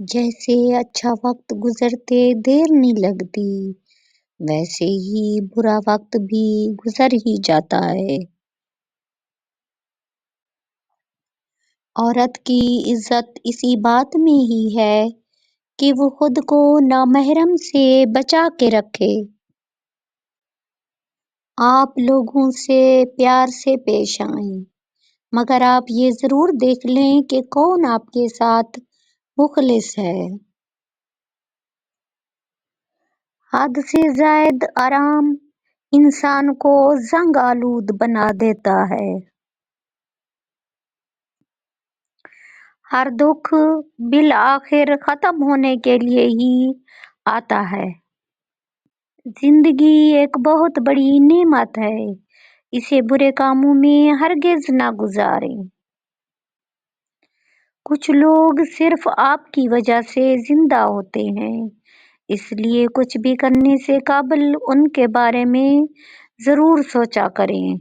जैसे अच्छा वक्त गुजरते देर नहीं लगती, वैसे ही बुरा वक्त भी गुजर ही जाता है। औरत की इज़्ज़त इसी बात में ही है कि वो खुद को नामहरम से बचा के रखे। आप लोगों से प्यार से पेश आएँ, मगर आप ये ज़रूर देख लें कि कौन आपके साथ मुखलिस है। हद से जायद आराम इंसान को जंग आलूद बना देता है। हर दुख बिल आखिर खत्म होने के लिए ही आता है। ज़िंदगी एक बहुत बड़ी नेमत है। इसे बुरे कामों में हरगिज ना गुजारें। कुछ लोग सिर्फ़ आपकी वजह से ज़िंदा होते हैं। इसलिए कुछ भी करने से काबिल उनके बारे में ज़रूर सोचा करें।